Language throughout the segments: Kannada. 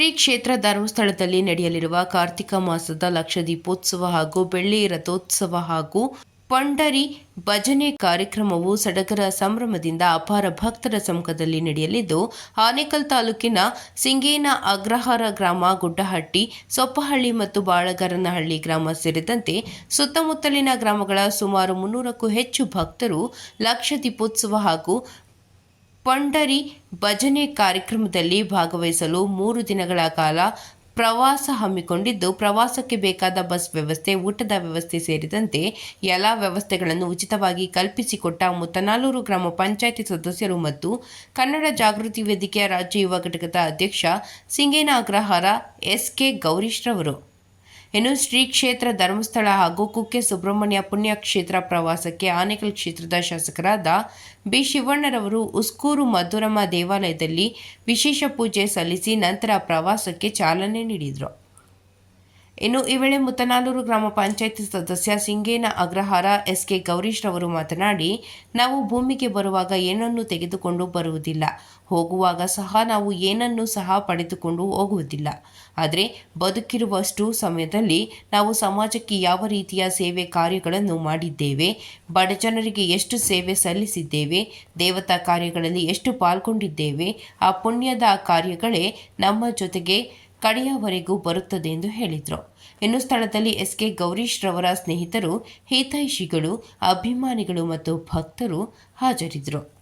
ಶ್ರೀ ಕ್ಷೇತ್ರ ಧರ್ಮಸ್ಥಳದಲ್ಲಿ ನಡೆಯಲಿರುವ ಕಾರ್ತಿಕ ಮಾಸದ ಲಕ್ಷ ದೀಪೋತ್ಸವ ಹಾಗೂ ಬೆಳ್ಳಿ ರಥೋತ್ಸವ ಹಾಗೂ ಪಂಡರಿ ಭಜನೆ ಕಾರ್ಯಕ್ರಮವು ಸಡಗರ ಸಂಭ್ರಮದಿಂದ ಅಪಾರ ಭಕ್ತರ ಸಮ್ಮುಖದಲ್ಲಿ ನಡೆಯಲಿದ್ದು, ಆನೇಕಲ್ ತಾಲೂಕಿನ ಸಿಂಗೇನ ಅಗ್ರಹಾರ ಗ್ರಾಮ ಗುಡ್ಡಹಟ್ಟಿ, ಸೊಪ್ಪಹಳ್ಳಿ ಮತ್ತು ಬಾಳಗರನಹಳ್ಳಿ ಗ್ರಾಮ ಸೇರಿದಂತೆ ಸುತ್ತಮುತ್ತಲಿನ ಗ್ರಾಮಗಳ ಸುಮಾರು ಮುನ್ನೂರಕ್ಕೂ ಹೆಚ್ಚು ಭಕ್ತರು ಲಕ್ಷ ದೀಪೋತ್ಸವ ಹಾಗೂ ಪಂಡರಿ ಭಜನೆ ಕಾರ್ಯಕ್ರಮದಲ್ಲಿ ಭಾಗವಹಿಸಲು ಮೂರು ದಿನಗಳ ಕಾಲ ಪ್ರವಾಸ ಹಮ್ಮಿಕೊಂಡಿದ್ದು, ಪ್ರವಾಸಕ್ಕೆ ಬೇಕಾದ ಬಸ್ ವ್ಯವಸ್ಥೆ, ಊಟದ ವ್ಯವಸ್ಥೆ ಸೇರಿದಂತೆ ಎಲ್ಲ ವ್ಯವಸ್ಥೆಗಳನ್ನು ಉಚಿತವಾಗಿ ಕಲ್ಪಿಸಿಕೊಟ್ಟ ಮುತ್ತನಾಲೂರು ಗ್ರಾಮ ಪಂಚಾಯಿತಿ ಸದಸ್ಯರು ಮತ್ತು ಕನ್ನಡ ಜಾಗೃತಿ ವೇದಿಕೆಯ ರಾಜ್ಯ ಯುವ ಘಟಕದ ಅಧ್ಯಕ್ಷ ಸಿಂಗೇನ ಅಗ್ರಹಾರ ಎಸ್ ಕೆ ಗೌರೀಶ್ರವರು. ಇನ್ನು ಶ್ರೀ ಕ್ಷೇತ್ರ ಧರ್ಮಸ್ಥಳ ಹಾಗೂ ಕುಕ್ಕೆ ಸುಬ್ರಹ್ಮಣ್ಯ ಪುಣ್ಯಕ್ಷೇತ್ರ ಪ್ರವಾಸಕ್ಕೆ ಆನೇಕಲ್ ಕ್ಷೇತ್ರದ ಶಾಸಕರಾದ ಬಿ ಶಿವಣ್ಣರವರು ಉಸ್ಕೂರು ಮಧುರಮ್ಮ ದೇವಾಲಯದಲ್ಲಿ ವಿಶೇಷ ಪೂಜೆ ಸಲ್ಲಿಸಿ ನಂತರ ಪ್ರವಾಸಕ್ಕೆ ಚಾಲನೆ ನೀಡಿದರು. ಇನ್ನು ಈ ವೇಳೆ ಮುತ್ತನಾಲೂರು ಗ್ರಾಮ ಪಂಚಾಯಿತಿ ಸದಸ್ಯ ಸಿಂಗೇನ ಅಗ್ರಹಾರ ಎಸ್ಕೆ ಗೌರೀಶ್ ರವರು ಮಾತನಾಡಿ, ನಾವು ಭೂಮಿಗೆ ಬರುವಾಗ ಏನನ್ನು ತೆಗೆದುಕೊಂಡು ಬರುವುದಿಲ್ಲ. ಹೋಗುವಾಗ ಸಹ ನಾವು ಏನನ್ನು ಸಹ ಪಡೆದುಕೊಂಡು ಹೋಗುವುದಿಲ್ಲ. ಆದರೆ ಬದುಕಿರುವಷ್ಟು ಸಮಯದಲ್ಲಿ ನಾವು ಸಮಾಜಕ್ಕೆ ಯಾವ ರೀತಿಯ ಸೇವೆ ಕಾರ್ಯಗಳನ್ನು ಮಾಡಿದ್ದೇವೆ ಬಡಜನರಿಗೆ ಎಷ್ಟು ಸೇವೆ ಸಲ್ಲಿಸಿದ್ದೇವೆ, ದೇವತಾ ಕಾರ್ಯಗಳಲ್ಲಿ ಎಷ್ಟು ಪಾಲ್ಗೊಂಡಿದ್ದೇವೆ, ಆ ಪುಣ್ಯದ ಕಾರ್ಯಗಳೇ ನಮ್ಮ ಜೊತೆಗೆ ಕಡೆಯವರೆಗೂ ಬರುತ್ತದೆ ಎಂದು ಹೇಳಿದರು. ಇನ್ನು ಸ್ಥಳದಲ್ಲಿ ಎಸ್ ಕೆ ಗೌರೀಶ್ ರವರ ಸ್ನೇಹಿತರು ಹಿತೈಷಿಗಳು, ಅಭಿಮಾನಿಗಳು ಮತ್ತು ಭಕ್ತರು ಹಾಜರಿದ್ದರು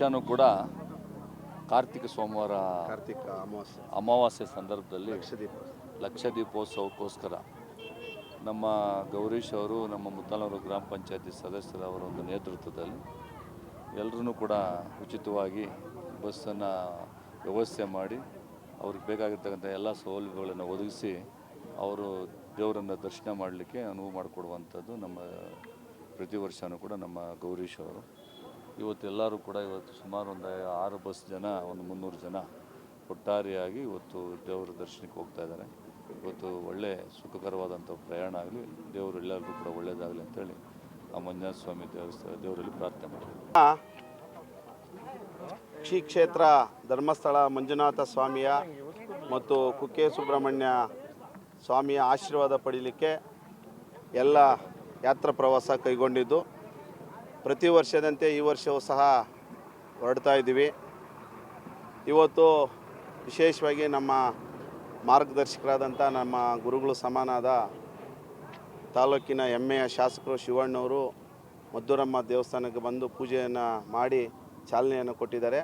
ವರ್ಷವೂ ಕೂಡ ಕಾರ್ತಿಕ ಸೋಮವಾರ ಕಾರ್ತಿಕ ಅಮಾವಾಸ್ಯೆ. ಅಮಾವಾಸ್ಯೆ ಸಂದರ್ಭದಲ್ಲಿ ಲಕ್ಷದೀಪ ಲಕ್ಷ ದೀಪೋತ್ಸವಕ್ಕೋಸ್ಕರ ನಮ್ಮ ಗೌರೀಶ್ ಅವರು ನಮ್ಮ ಮುತ್ತಾಲೂರು ಗ್ರಾಮ ಪಂಚಾಯತಿ ಸದಸ್ಯರವರ ಒಂದು ನೇತೃತ್ವದಲ್ಲಿ ಎಲ್ಲರೂ ಕೂಡ ಉಚಿತವಾಗಿ ಬಸ್ಸನ್ನು ವ್ಯವಸ್ಥೆ ಮಾಡಿ ಅವ್ರಿಗೆ ಬೇಕಾಗಿರ್ತಕ್ಕಂಥ ಎಲ್ಲ ಸೌಲಭ್ಯಗಳನ್ನು ಒದಗಿಸಿ ಅವರು ದೇವರನ್ನು ದರ್ಶನ ಮಾಡಲಿಕ್ಕೆ ಅನುವು ಮಾಡಿಕೊಡುವಂಥದ್ದು ನಮ್ಮ ಪ್ರತಿ ವರ್ಷವೂ ಕೂಡ ನಮ್ಮ ಗೌರೀಶ್ ಅವರು. ಇವತ್ತು ಎಲ್ಲರೂ ಕೂಡ ಇವತ್ತು ಸುಮಾರು ಒಂದು ಆರು ಬಸ್ ಜನ, ಒಂದು ಮುನ್ನೂರು ಜನ ಒಟ್ಟಾರೆಯಾಗಿ ಇವತ್ತು ದೇವರ ದರ್ಶನಕ್ಕೆ ಹೋಗ್ತಾ ಇದ್ದಾರೆ. ಇವತ್ತು ಒಳ್ಳೆ ಸುಖಕರವಾದಂಥ ಪ್ರಯಾಣ ಆಗಲಿ, ದೇವರು ಎಲ್ಲರಿಗೂ ಕೂಡ ಒಳ್ಳೆಯದಾಗಲಿ ಅಂತೇಳಿ ಆ ಮಂಜುನಾಥ ಸ್ವಾಮಿ ದೇವಸ್ಥಾನ, ದೇವರಲ್ಲಿ ಪ್ರಾರ್ಥನೆ ಮಾಡ್ತೀವಿ. ಶ್ರೀ ಕ್ಷೇತ್ರ ಧರ್ಮಸ್ಥಳ ಮಂಜುನಾಥ ಸ್ವಾಮಿಯ ಮತ್ತು ಕುಕ್ಕೆ ಸುಬ್ರಹ್ಮಣ್ಯ ಸ್ವಾಮಿಯ ಆಶೀರ್ವಾದ ಪಡೀಲಿಕ್ಕೆ ಎಲ್ಲ ಯಾತ್ರಾ ಪ್ರವಾಸ ಕೈಗೊಂಡಿದ್ದು. ಪ್ರತಿ ವರ್ಷದಂತೆ ಈ ವರ್ಷವೂ ಸಹ ಹೊರಡ್ತಾ ಇದ್ದೀವಿ. ಇವತ್ತು ವಿಶೇಷವಾಗಿ ನಮ್ಮ ಮಾರ್ಗದರ್ಶಕರಾದಂಥ ನಮ್ಮ ಗುರುಗಳು ಸಮಾನಾದ ತಾಲೂಕಿನ ಹೆಮ್ಮೆಯ ಶಾಸಕರು ಶಿವಣ್ಣವರು ಮದ್ದೂರಮ್ಮ ದೇವಸ್ಥಾನಕ್ಕೆ ಬಂದು ಪೂಜೆಯನ್ನು ಮಾಡಿ ಚಾಲನೆಯನ್ನು ಕೊಟ್ಟಿದ್ದಾರೆ.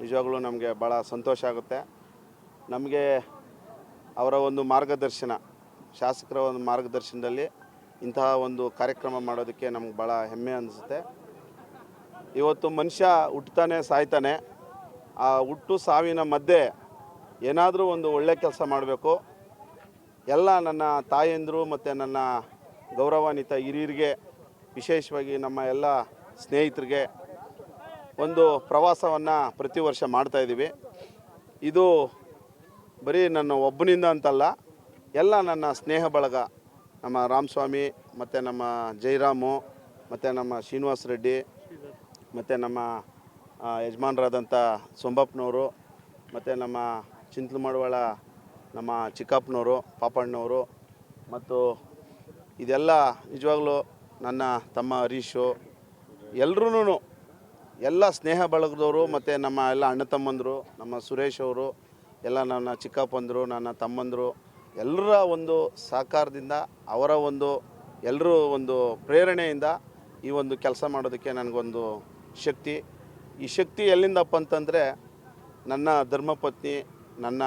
ನಿಜವಾಗಲೂ ನಮಗೆ ಭಾಳ ಸಂತೋಷ ಆಗುತ್ತೆ. ನಮಗೆ ಅವರ ಒಂದು ಮಾರ್ಗದರ್ಶನ, ಶಾಸಕರ ಒಂದು ಮಾರ್ಗದರ್ಶನದಲ್ಲಿ ಇಂತಹ ಒಂದು ಕಾರ್ಯಕ್ರಮ ಮಾಡೋದಕ್ಕೆ ನಮ್ಗೆ ಭಾಳ ಹೆಮ್ಮೆ ಅನಿಸುತ್ತೆ. ಇವತ್ತು ಮನುಷ್ಯ ಹುಟ್ಟುತ್ತಾನೆ ಸಾಯ್ತಾನೆ. ಆ ಹುಟ್ಟು ಸಾವಿನ ಮಧ್ಯೆ ಏನಾದರೂ ಒಂದು ಒಳ್ಳೆ ಕೆಲಸ ಮಾಡಬೇಕು. ಎಲ್ಲ ನನ್ನ ತಾಯಂದಿರು ಮತ್ತು ನನ್ನ ಗೌರವಾನ್ವಿತ ಹಿರಿಯರಿಗೆ, ವಿಶೇಷವಾಗಿ ನಮ್ಮ ಎಲ್ಲ ಸ್ನೇಹಿತರಿಗೆ ಒಂದು ಪ್ರವಾಸವನ್ನು ಪ್ರತಿ ವರ್ಷ ಮಾಡ್ತಾಯಿದ್ದೀವಿ ಇದು ಬರೀ ನನ್ನ ಒಬ್ಬನಿಂದ ಅಂತಲ್ಲ, ಎಲ್ಲ ನನ್ನ ಸ್ನೇಹ ಬಳಗ ನಮ್ಮ ರಾಮಸ್ವಾಮಿ, ಮತ್ತು ನಮ್ಮ ಜೈರಾಮು, ಮತ್ತು ನಮ್ಮ ಶ್ರೀನಿವಾಸ ರೆಡ್ಡಿ, ಮತ್ತು ನಮ್ಮ ಯಜಮಾನ್ರಾದಂಥ ಸೊಂಬಪ್ಪನವರು, ಮತ್ತು ನಮ್ಮ ಚಿಂತಲಮಡವಾಳ, ನಮ್ಮ ಚಿಕ್ಕಪ್ಪನವರು ಪಾಪಣ್ಣವರು ಮತ್ತು ಇದೆಲ್ಲ ನಿಜವಾಗಲೂ ನನ್ನ ತಮ್ಮ ಹರೀಶು ಎಲ್ರೂ ಎಲ್ಲ ಸ್ನೇಹ ಬಳಗದವರು, ಮತ್ತು ನಮ್ಮ ಎಲ್ಲ ಅಣ್ಣ ತಮ್ಮಂದರು, ನಮ್ಮ ಸುರೇಶ್ ಅವರು, ಎಲ್ಲ ನನ್ನ ಚಿಕ್ಕಪ್ಪಂದರು, ನನ್ನ ತಮ್ಮಂದರು ಎಲ್ಲರ ಒಂದು ಸಹಕಾರದಿಂದ, ಅವರ ಒಂದು, ಎಲ್ಲರೂ ಒಂದು ಪ್ರೇರಣೆಯಿಂದ ಈ ಒಂದು ಕೆಲಸ ಮಾಡೋದಕ್ಕೆ ನನಗೊಂದು ಶಕ್ತಿ. ಈ ಶಕ್ತಿ ಎಲ್ಲಿಂದಪ್ಪ ಅಂತಂದರೆ, ನನ್ನ ಧರ್ಮಪತ್ನಿ ನನ್ನ,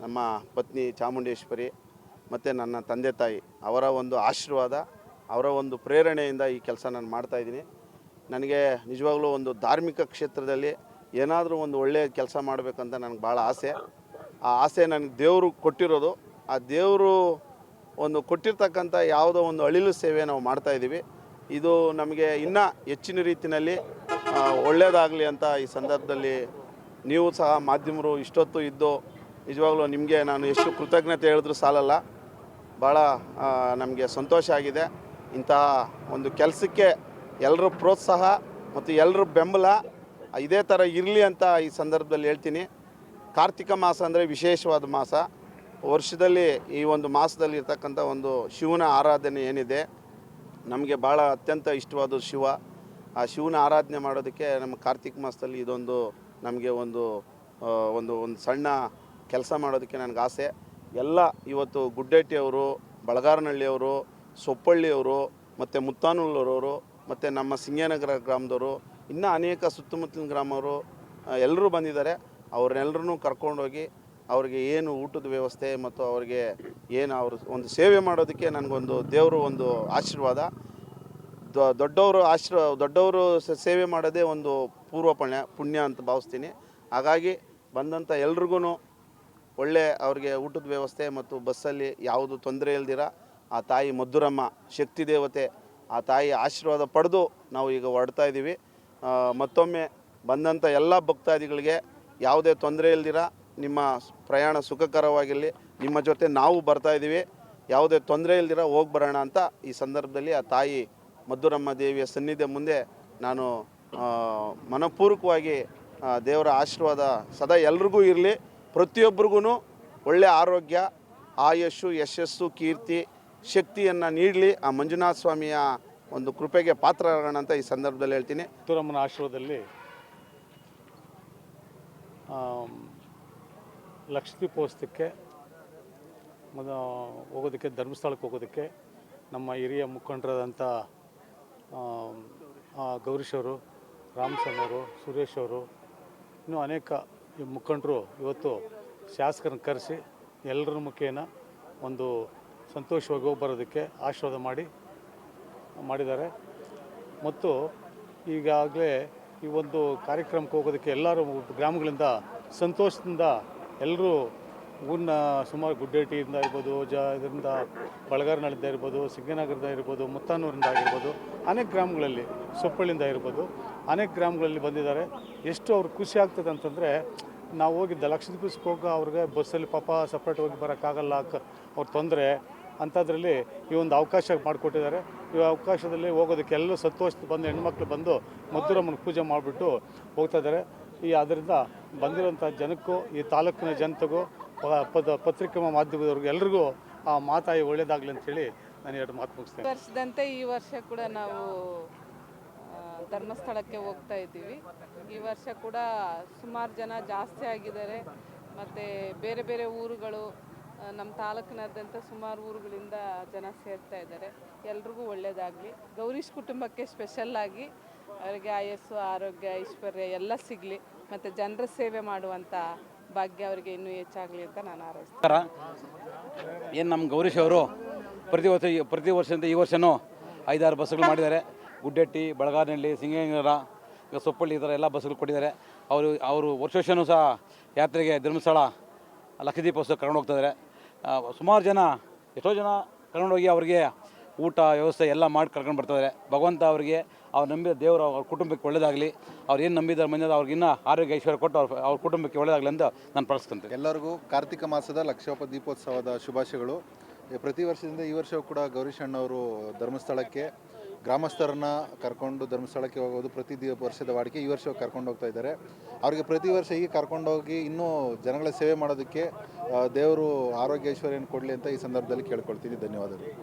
ನಮ್ಮ ಪತ್ನಿ ಚಾಮುಂಡೇಶ್ವರಿ ಮತ್ತು ನನ್ನ ತಂದೆ ತಾಯಿ, ಅವರ ಒಂದು ಆಶೀರ್ವಾದ, ಅವರ ಒಂದು ಪ್ರೇರಣೆಯಿಂದ ಈ ಕೆಲಸ ನಾನು ಮಾಡ್ತಾಯಿದ್ದೀನಿ ನನಗೆ ನಿಜವಾಗ್ಲೂ ಒಂದು ಧಾರ್ಮಿಕ ಕ್ಷೇತ್ರದಲ್ಲಿ ಏನಾದರೂ ಒಂದು ಒಳ್ಳೆಯ ಕೆಲಸ ಮಾಡಬೇಕಂತ ನನಗೆ ಭಾಳ ಆಸೆ. ಆ ಆಸೆ ನನಗೆ ದೇವರು ಕೊಟ್ಟಿರೋದು. ಆ ದೇವರು ಒಂದು ಕೊಟ್ಟಿರ್ತಕ್ಕಂಥ ಯಾವುದೋ ಒಂದು ಅಳಿಲು ಸೇವೆ ನಾವು ಮಾಡ್ತಾಯಿದ್ದೀವಿ ಇದು ನಮಗೆ ಇನ್ನೂ ಹೆಚ್ಚಿನ ರೀತಿಯಲ್ಲಿ ಒಳ್ಳೆಯದಾಗಲಿ ಅಂತ ಈ ಸಂದರ್ಭದಲ್ಲಿ ನೀವು ಸಹ ಮಾಧ್ಯಮರು ಇಷ್ಟೊತ್ತು ಇದ್ದು, ನಿಜವಾಗ್ಲೂ ನಿಮಗೆ ನಾನು ಎಷ್ಟು ಕೃತಜ್ಞತೆ ಹೇಳಿದ್ರೂ ಸಾಲಲ್ಲ. ಭಾಳ ನಮಗೆ ಸಂತೋಷ ಆಗಿದೆ. ಇಂತಹ ಒಂದು ಕೆಲಸಕ್ಕೆ ಎಲ್ಲರೂ ಪ್ರೋತ್ಸಾಹ ಮತ್ತು ಎಲ್ಲರ ಬೆಂಬಲ ಇದೇ ಥರ ಇರಲಿ ಅಂತ ಈ ಸಂದರ್ಭದಲ್ಲಿ ಹೇಳ್ತೀನಿ. ಕಾರ್ತಿಕ ಮಾಸ ಅಂದರೆ ವಿಶೇಷವಾದ ಮಾಸ. ವರ್ಷದಲ್ಲಿ ಈ ಒಂದು ಮಾಸದಲ್ಲಿ ಇರ್ತಕ್ಕಂಥ ಒಂದು ಶಿವನ ಆರಾಧನೆ ಏನಿದೆ, ನಮಗೆ ಭಾಳ ಅತ್ಯಂತ ಇಷ್ಟವಾದ ಶಿವ. ಆ ಶಿವನ ಆರಾಧನೆ ಮಾಡೋದಕ್ಕೆ ನಮ್ಮ ಕಾರ್ತಿಕ ಮಾಸದಲ್ಲಿ ಇದೊಂದು ನಮಗೆ ಒಂದು ಒಂದು ಒಂದು ಸಣ್ಣ ಕೆಲಸ ಮಾಡೋದಕ್ಕೆ ನನಗೆ ಆಸೆ. ಎಲ್ಲ ಇವತ್ತು ಗುಡ್ಡೆಟ್ಟಿಯವರು ಬಳಗಾರನಹಳ್ಳಿಯವರು, ಸೊಪ್ಪಳ್ಳಿಯವರು, ಮತ್ತು ಮುತ್ತಾನೂರವರು ಮತ್ತು ನಮ್ಮ ಸಿಂಗೇನಗರ ಗ್ರಾಮದವರು, ಇನ್ನೂ ಅನೇಕ ಸುತ್ತಮುತ್ತಲಿನ ಗ್ರಾಮವರು ಎಲ್ಲರೂ ಬಂದಿದ್ದಾರೆ. ಅವ್ರನ್ನೆಲ್ಲರೂ ಕರ್ಕೊಂಡೋಗಿ ಅವ್ರಿಗೆ ಏನು ಊಟದ ವ್ಯವಸ್ಥೆ ಮತ್ತು ಅವ್ರಿಗೆ ಏನು ಅವರು ಒಂದು ಸೇವೆ ಮಾಡೋದಕ್ಕೆ ನನಗೊಂದು ದೇವರು ಒಂದು ಆಶೀರ್ವಾದ. ದೊಡ್ಡವರು ಆಶ್ರ ದೊಡ್ಡವರು ಸೇವೆ ಮಾಡೋದೇ ಒಂದು ಪೂರ್ವ ಪುಣ್ಯ ಪುಣ್ಯ ಅಂತ ಭಾವಿಸ್ತೀನಿ. ಹಾಗಾಗಿ ಬಂದಂಥ ಎಲ್ರಿಗೂ ಒಳ್ಳೆ ಅವ್ರಿಗೆ ಊಟದ ವ್ಯವಸ್ಥೆ ಮತ್ತು ಬಸ್ಸಲ್ಲಿ ಯಾವುದು ತೊಂದರೆ ಇಲ್ದಿರ ಆ ತಾಯಿ ಮಧುರಮ್ಮ, ಶಕ್ತಿ ದೇವತೆ, ಆ ತಾಯಿ ಆಶೀರ್ವಾದ ಪಡೆದು ನಾವು ಈಗ ಹೊರಡ್ತಾ ಇದ್ದೀವಿ. ಮತ್ತೊಮ್ಮೆ ಬಂದಂಥ ಎಲ್ಲ ಭಕ್ತಾದಿಗಳಿಗೆ ಯಾವುದೇ ತೊಂದರೆ ಇಲ್ದಿರ ನಿಮ್ಮ ಪ್ರಯಾಣ ಸುಖಕರವಾಗಿರಲಿ ನಿಮ್ಮ ಜೊತೆ ನಾವು ಬರ್ತಾ ಇದ್ದೀವಿ. ಯಾವುದೇ ತೊಂದರೆ ಇಲ್ದಿರ ಹೋಗಿ ಬರೋಣ ಅಂತ ಈ ಸಂದರ್ಭದಲ್ಲಿ ಆ ತಾಯಿ ಮಧುರಮ್ಮ ದೇವಿಯ ಸನ್ನಿಧಿಯ ಮುಂದೆ ನಾನು ಮನಪೂರ್ವಕವಾಗಿ ದೇವರ ಆಶೀರ್ವಾದ ಸದಾ ಎಲ್ರಿಗೂ ಇರಲಿ. ಪ್ರತಿಯೊಬ್ಬರಿಗೂ ಒಳ್ಳೆಯ ಆರೋಗ್ಯ ಆಯಸ್ಸು ಯಶಸ್ಸು ಕೀರ್ತಿ ಶಕ್ತಿಯನ್ನು ನೀಡಲಿ. ಆ ಮಂಜುನಾಥ ಸ್ವಾಮಿಯ ಒಂದು ಕೃಪೆಗೆ ಪಾತ್ರರಾಗೋಣ ಅಂತ ಈ ಸಂದರ್ಭದಲ್ಲಿ ಹೇಳ್ತೀನಿ. ಮಧುರಮ್ಮನ ಆಶ್ರಮದಲ್ಲಿ ಆಮ್, ಲಕ್ಷದೀಪೋತ್ಸವಕ್ಕೆ ಮೊದ, ಹೋಗೋದಕ್ಕೆ, ಧರ್ಮಸ್ಥಳಕ್ಕೆ ಹೋಗೋದಕ್ಕೆ ನಮ್ಮ ಹಿರಿಯ ಮುಖಂಡರಾದಂಥ ಗೌರೀಶ್ ಅವರು ರಾಮಸನ್ ಅವರು, ಸುರೇಶ್ ಅವರು, ಇನ್ನೂ ಅನೇಕ ಮುಖಂಡರು ಇವತ್ತು ಶಾಸಕರನ್ನು ಕರೆಸಿ ಎಲ್ಲರ ಮುಖೇನ ಒಂದು ಸಂತೋಷವಾಗಿ ಬರೋದಕ್ಕೆ ಆಶೀರ್ವಾದ ಮಾಡಿ, ಮಾಡಿದ್ದಾರೆ. ಮತ್ತು ಈಗಾಗಲೇ ಈ ಒಂದು ಕಾರ್ಯಕ್ರಮಕ್ಕೆ ಹೋಗೋದಕ್ಕೆ ಎಲ್ಲರೂ ಗ್ರಾಮಗಳಿಂದ ಸಂತೋಷದಿಂದ ಎಲ್ಲರೂ ಊರಿನ ಸುಮಾರು ಗುಡ್ಡೇಟಿಯಿಂದ ಇರ್ಬೋದು, ಜ ಇದರಿಂದ ಬಳಗಾರನಳ್ಳಿಂದ ಇರ್ಬೋದು ಸಿಗ್ನಗರದಿಂದ ಇರ್ಬೋದು, ಮುತ್ತಾನೂರಿಂದ ಆಗಿರ್ಬೋದು, ಅನೇಕ ಗ್ರಾಮಗಳಲ್ಲಿ ಸೊಪ್ಪಳ್ಳಿಂದ ಇರ್ಬೋದು, ಅನೇಕ ಗ್ರಾಮಗಳಲ್ಲಿ ಬಂದಿದ್ದಾರೆ. ಎಷ್ಟು ಅವ್ರಿಗೆ ಖುಷಿ ಆಗ್ತದೆ ಅಂತಂದರೆ ನಾವು ಹೋಗಿದ್ದ ಲಕ್ಷದ್ವೀಪಕ್ಕೆ ಹೋಗೋ ಅವ್ರಿಗೆ ಬಸ್ಸಲ್ಲಿ ಪಾಪ ಸಪ್ರೇಟ್ ಹೋಗಿ ಬರೋಕ್ಕಾಗಲ್ಲ ಅವ್ರ ತೊಂದರೆ. ಅಂಥದ್ರಲ್ಲಿ ಈ ಒಂದು ಅವಕಾಶ ಮಾಡಿಕೊಟ್ಟಿದ್ದಾರೆ. ಈ ಅವಕಾಶದಲ್ಲಿ ಹೋಗೋದಕ್ಕೆ ಎಲ್ಲರೂ ಬಂದು ಹೆಣ್ಮಕ್ಳು ಬಂದು ಮಧುರಮ್ಮನ ಪೂಜೆ ಮಾಡಿಬಿಟ್ಟು ಹೋಗ್ತಾ ಇದ್ದಾರೆ. ಈ ಅದರಿಂದ ಬಂದಿರೋಂಥ ಜನಕ್ಕೂ, ಈ ತಾಲೂಕಿನ ಜನತೆಗೂ ಪದ, ಪತ್ರಿಕಾ ಮಾಧ್ಯಮದವ್ರಿಗೂ ಎಲ್ರಿಗೂ ಆ ಮಾತಾಯಿ ಒಳ್ಳೇದಾಗಲಿ ಅಂತೇಳಿ ನಾನು ಎರಡು ಮಾತು ಮುಗಿಸ್ತೇನೆ. ವರ್ಷದಂತೆ ಈ ವರ್ಷ ಕೂಡ ನಾವು ಧರ್ಮಸ್ಥಳಕ್ಕೆ ಹೋಗ್ತಾ ಇದ್ದೀವಿ. ಈ ವರ್ಷ ಕೂಡ ಸುಮಾರು ಜನ ಜಾಸ್ತಿ ಆಗಿದ್ದಾರೆ. ಮತ್ತು ಬೇರೆ ಬೇರೆ ಊರುಗಳು ನಮ್ಮ ತಾಲೂಕಿನಾದ್ಯಂತ ಸುಮಾರು ಊರುಗಳಿಂದ ಜನ ಸೇರ್ತಾ ಇದ್ದಾರೆ. ಎಲ್ರಿಗೂ ಒಳ್ಳೆಯದಾಗಲಿ ಗೌರೀಶ್ ಕುಟುಂಬಕ್ಕೆ ಸ್ಪೆಷಲ್ಲಾಗಿ ಅವರಿಗೆ ಆಯಸ್ಸು ಆರೋಗ್ಯ ಐಶ್ವರ್ಯ ಎಲ್ಲ ಸಿಗಲಿ. ಮತ್ತು ಜನರ ಸೇವೆ ಮಾಡುವಂಥ ಭಾಗ್ಯ ಅವರಿಗೆ ಇನ್ನೂ ಹೆಚ್ಚಾಗಲಿ ಅಂತ ನಾನು ಹಾರೈಸ್ತೀನಿ ಏನು ನಮ್ಮ ಗೌರೀಶ್ ಅವರು ಪ್ರತಿ ವರ್ಷ ಪ್ರತಿ ವರ್ಷದಿಂದ ಈ ವರ್ಷವೂ ಐದಾರು ಬಸ್ಸುಗಳು ಮಾಡಿದ್ದಾರೆ. ಗುಡ್ಡೆಟ್ಟಿ ಬೆಳಗಾವಿನಲ್ಲಿ ಸಿಂಗನಗರ ಈಗ ಸೊಪ್ಪಳ್ಳಿ ಈ ಥರ ಎಲ್ಲ ಬಸ್ಸುಗಳು ಕೊಟ್ಟಿದ್ದಾರೆ. ಅವರು ಅವರು ವರ್ಷ ವರ್ಷವೂ ಸಹ ಯಾತ್ರೆಗೆ ಧರ್ಮಸ್ಥಳ ಲಕ್ಷದೀಪೋತ್ಸವ ಕರ್ಕೊಂಡು ಹೋಗ್ತಾ ಇದ್ದಾರೆ. ಆ, ಸುಮಾರು ಜನ, ಎಷ್ಟೋ ಜನ ಕರ್ಕೊಂಡೋಗಿ ಅವರಿಗೆ ಊಟ, ವ್ಯವಸ್ಥೆ ಎಲ್ಲ ಮಾಡಿ ಕರ್ಕೊಂಡು ಬರ್ತಾರೆ ಭಗವಂತ ಅವರಿಗೆ, ಅವ್ರು ನಂಬಿದ ದೇವರು ಅವ್ರ ಕುಟುಂಬಕ್ಕೆ ಒಳ್ಳೇದಾಗಲಿ, ಅವ್ರು ಏನು ನಂಬಿದ್ದಾರೆ ಅವ್ರಿಗೆ ಇನ್ನೂ ಆರೋಗ್ಯ ಐಶ್ವರ್ಯ ಕೊಟ್ಟು ಅವ್ರ ಅವ್ರ ಕುಟುಂಬಕ್ಕೆ ಒಳ್ಳೇದಾಗಲಿ ಅಂತ ನಾನು ಪ್ರಾರ್ಥಿಸ್ತೇನೆ ಎಲ್ಲರಿಗೂ ಕಾರ್ತಿಕ ಮಾಸದ ಲಕ್ಷೋಪ ದೀಪೋತ್ಸವದ ಶುಭಾಶಯಗಳು. ಪ್ರತಿ ವರ್ಷದಿಂದ ಈ ವರ್ಷವೂ ಕೂಡ ಗೌರೀಶಣ್ಣವರು ಧರ್ಮಸ್ಥಳಕ್ಕೆ ಗ್ರಾಮಸ್ಥರನ್ನ ಕರ್ಕೊಂಡು ಧರ್ಮಸ್ಥಳಕ್ಕೆ ಹೋಗೋದು ಪ್ರತಿ ದಿ ವರ್ಷದ ವಾಡಿಕೆ ಈ ವರ್ಷ ಕರ್ಕೊಂಡು ಹೋಗ್ತಾ ಇದ್ದಾರೆ. ಅವರಿಗೆ ಪ್ರತಿ ವರ್ಷ ಹೀಗೆ ಕರ್ಕೊಂಡೋಗಿ ಇನ್ನೂ ಜನಗಳ ಸೇವೆ ಮಾಡೋದಕ್ಕೆ ದೇವರು ಆರೋಗ್ಯ ಐಶ್ವರ್ಯನ ಕೊಡಲಿ ಅಂತ ಈ ಸಂದರ್ಭದಲ್ಲಿ ಕೇಳ್ಕೊಳ್ತೀನಿ. ಧನ್ಯವಾದಗಳು.